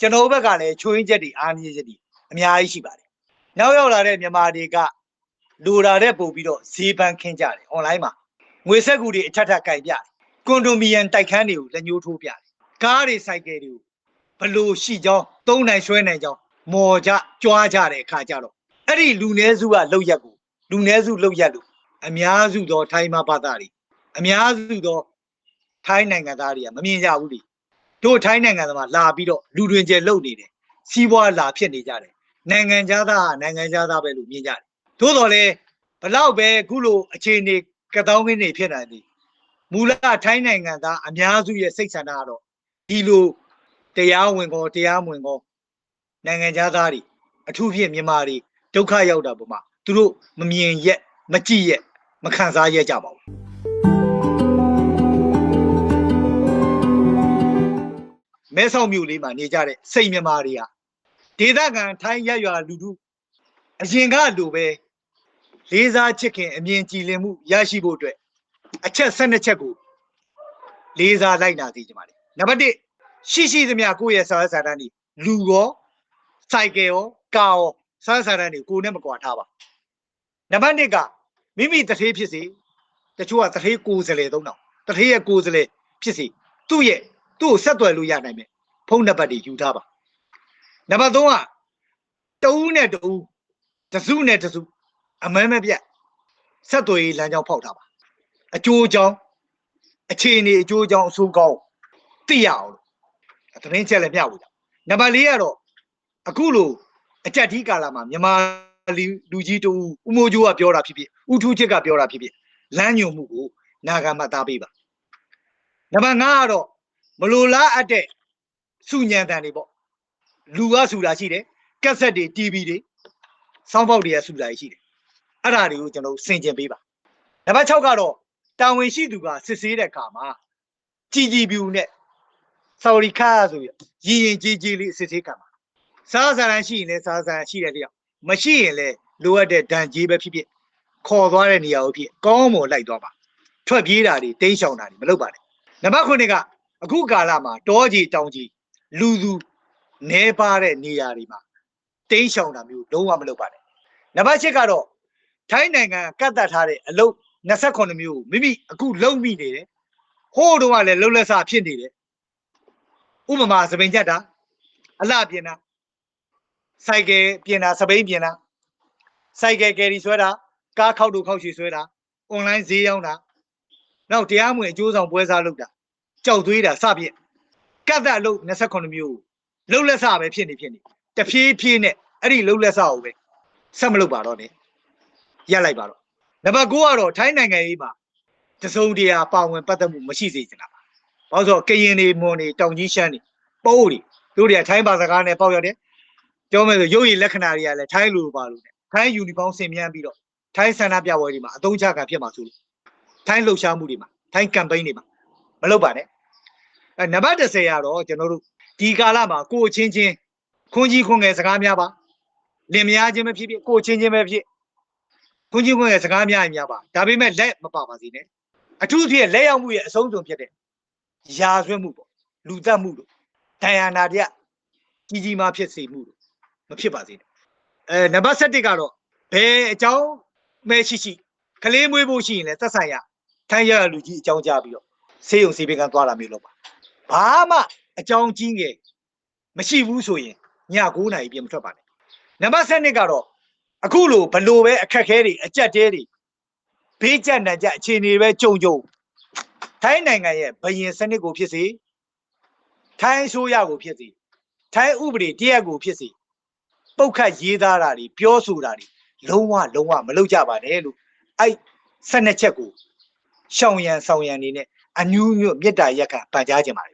ကျွန်တော်ဘက်ကလည်းချိုးရင်းချက်တွေအားနည်းချက်တွေအများကြီးရှိပါတယ်နောက်ရောက်လာတဲ့မြန်မာတွေကလူလာတဲ့ပို့ပြီးတော့ဈေးပန်းခင်းကြတယ် online မှာငွေဆက်ကူတွေအထက်ထပ်ကင်ပြတယ်ကွန်ဒိုမီယံတိုက်ခန်းတွေကိုလက်ညှိုးထိုးပြတယ်ကားတွေစိုက်ကယ်တွေကိုဘလို့ရှိကြောင်းသုံးနိုင်ဆွဲနိုင်ကြောင်းမော်ကြကြွားကြတဲ့အခါကြတော့အဲ့ဒီလူနည်းစုကလောက်ရက်ကိုလူနည်းစုလောက်ရက်လို့အများစုသောထိုင်းမဘာသာတွေအများစုသောထိုင်းနိုင်ငံသားတွေကမမြင်ကြဘူးလေ တို့ထိုင်းနိုင်ငံသားမှာလာပြီးတော့လူတွင်ကျဲလုံနေတယ်စီးပွားလာဖြစ်နေကြတယ်နိုင်ငံသားကနိုင်ငံသားပဲလို့မြင်ကြတယ်သို့တော်လည်းဘလောက်ပဲခုလိုအခြေအနေကတောင်းခင်းနေဖြစ်နိုင်သည်မူလထိုင်းနိုင်ငံသားအများစုရဲ့စိတ်ဆန္ဒကတော့ဒီလိုတရားဝင်ကောတရားမဝင်ကောနိုင်ငံသားတွေအထူးဖြင့်မြန်မာတွေဒုက္ခရောက်တာပုံမှာသူတို့မမြင်ရက်မကြည့်ရက်မခံစားရက်ကြပါဘူး မဲဆောက်မြို့လေးမှာနေကြတဲ့စိတ်မြန်မာတွေဟာဒေသခံထိုင်းရက်ရွာလူထုအရင်ကလိုပဲလေးစားချစ်ခင်အမြင်ကြည်လင်မှုရရှိဖို့အတွက်အချက်၁၂ချက်ကိုလေးစားလိုက်နာသေးကြပါလေနံပါတ်1ရှိရှိသမျှကိုယ့်ရဲ့စာရစာတန်းတွေလူရောစိုက်ကယ်ရောကာရောစာရစာတန်းတွေကိုယ်နဲ့မကွာထားပါနံပါတ်2ကမိမိတထေးဖြစ်စေတချို့ကတထေးကိုယ်စလဲသုံးတော့တထေးရဲ့ကိုယ်စလဲဖြစ်စေသူ့ရဲ့ သူ့ကိုဆက်သွယ်လို့ရနိုင်မယ်ဖုန်းနံပါတ်တွေယူထားပါနံပါတ်3ကတဦးနဲ့တဦးတစုနဲ့တစုအမဲမပြတ်ဆက်သွယ်ရေးလမ်းကြောင်းဖောက်ထားပါအကျိုးအကြောင်းအခြေအနေအကျိုးအကြောင်းအဆိုးကောင်းသိရအောင်လို့သတင်းချက်လည်းမျှဝေတာနံပါတ်4ကတော့အခုလိုအကြက်ဒီကာလာမှာမြန်မာလူလူကြီးတူဦးမိုးကျိုးကပြောတာဖြစ်ဖြစ်ဦးထူးချစ်ကပြောတာဖြစ်ဖြစ်လမ်းညွန်မှုကိုနာဂမှတ်သားပေးပါနံပါတ်5ကတော့ မလိုလားအပ်တဲ့စုညံတန်တွေပေါ့လူကစုတာရှိတယ်ကက်ဆက်တွေ TV တွေစောင်းပေါက်တွေကစုတာရှိတယ်အဲ့ဒါတွေကိုကျွန်တော်ဆင်ကျင်ပေးပါနံပါတ်6ကတော့တာဝန်ရှိသူကစစ်ဆေးတဲ့အခါမှာကြည်ကြည်ပြူနဲ့ sorry ခါဆိုပြီးရည်ရင်ကြည်ကြည်လေးစစ်ဆေးကံပါစားစားရန်ရှိရင်လည်းစားစားရန်ရှိတဲ့တယောက်မရှိရင်လည်းလိုအပ်တဲ့ဒဏ်ကြေးပဲဖြစ်ဖြစ်ခေါ်သွားတဲ့နေရာကိုဖြစ်ကောင်းမွန်လိုက်သွားပါထွက်ပြေးတာတွေတိမ်းရှောင်တာတွေမလုပ်ပါနဲ့နံပါတ်9က အခုကာလမှာတောကြီးတောင်ကြီးလူသူနေပါတဲ့နေရာတွေမှာတိမ်းရှောင်တာမျိုးလုံးဝမလုပ်ပါနဲ့နံပါတ်10ကတော့ထိုင်းနိုင်ငံကတ်သက်ထားတဲ့အလုပ်28မျိုးမိမိအခုလုံမိနေတယ်ဟိုးတုန်းကလည်းလှုပ်လက်စဖြစ်နေတယ်ဥပမာသပင်ချက်တာအလှပြင်တာစိုက်ကယ်ပြင်တာစပိန်ပြင်တာစိုက်ကယ်ကယ်ရီဆွဲတာကားခောက်တူခောက်ချီဆွဲတာအွန်လိုင်းဈေးရောင်းတာနောက်တရားမဝင်အကျိုးဆောင်ပွဲစားလုပ်တာ ကြောက်သွေးတာစပြည့်ကတ်သက်အလုပ်28မျိုးလှုပ်လက်စပဲဖြစ်နေဖြစ်နေတဖြည်းဖြည်းနဲ့အဲ့ဒီလှုပ်လက်စကိုပဲဆက်မလုပ်ပါတော့နဲ့ရက်လိုက်ပါတော့နံပါတ်9ကတော့ထိုင်းနိုင်ငံရေးမှာတစုံတရာပါဝင်ပတ်သက်မှုမရှိစေချင်တာပါ။ဘာလို့ဆိုတော့ကရင်နေမွန်နေတောင်ကြီးရှမ်းနေပိုးတွေတို့တွေကထိုင်းဘာသာကားနဲ့ပေါက်ရတယ်။ပြောမယ်ဆိုရုပ်ရည်လက္ခဏာတွေကလည်းထိုင်းလိုပါလို့နဲ့ထိုင်းယူနီဖောင်းဆင်မြန်းပြီးတော့ထိုင်းဆန္ဒပြပွဲတွေမှာအသုံးချခံဖြစ်မှာဆိုလို့ထိုင်းလှုပ်ရှားမှုတွေမှာထိုင်းကမ်ပိန်းတွေမှာမလုပ်ပါနဲ့။ အဲနံပါတ်30ကတော့ကျွန်တော်တို့ဒီကာလမှာကိုအချင်းချင်းခွန်ကြီးခွန်ငယ်စကားများပါလင်မယားချင်းပဲဖြစ်ဖြစ်ကိုအချင်းချင်းပဲဖြစ်ခွန်ကြီးခွန်ငယ်စကားများရင်များပါဒါပေမဲ့လက်မပါပါစေနဲ့အထူးဖြင့်လက်ရောက်မှုရဲ့အဆုံးစွန်ဖြစ်တဲ့ယာဆွဲမှုပေါ့လူသက်မှုတို့ဒဏ်ရာနာတရကြီးကြီးမားဖြစ်စေမှုတို့မဖြစ်ပါစေနဲ့အဲနံပါတ်7ကတော့ဘယ်အကြောင်းမဲရှိရှိကလေးမွေးဖို့ရှိရင်လည်းသက်ဆိုင်ရထိုင်းရလူကြီးအကြောင်းကြားပြီးတော့ဆေးရုံဆေးပေးကန်းသွားတာမျိုးလုပ်ပါ ဘာမှအကြောင်းကြီးငယ်မရှိဘူးဆိုရင်ည9နာရီပြင်မထွက်ပါနဲ့နံပါတ်7ကတော့အခုလိုဘလို့ပဲအခက်ခဲတွေအကြက်တဲတွေဘေးကျက်နံကျက်အခြေအနေပဲကြုံကြုံထိုင်းနိုင်ငံရဲ့ဘယင်စနစ်ကိုဖြစ်စေထိုင်းအစိုးရကိုဖြစ်စေထိုင်းဥပဒေတရက်ကိုဖြစ်စေပုတ်ခတ်ရေးသားတာတွေပြောဆိုတာတွေလုံးဝလုံးဝမလုပ်ကြပါနဲ့လို့အဲ့12ချက်ကိုရှောင်ရန်ဆောင်ရန်နေနဲ့အနူးညွတ်မေတ္တာရက်ခံပန်ကြားခြင်းပါတယ်ဗျာ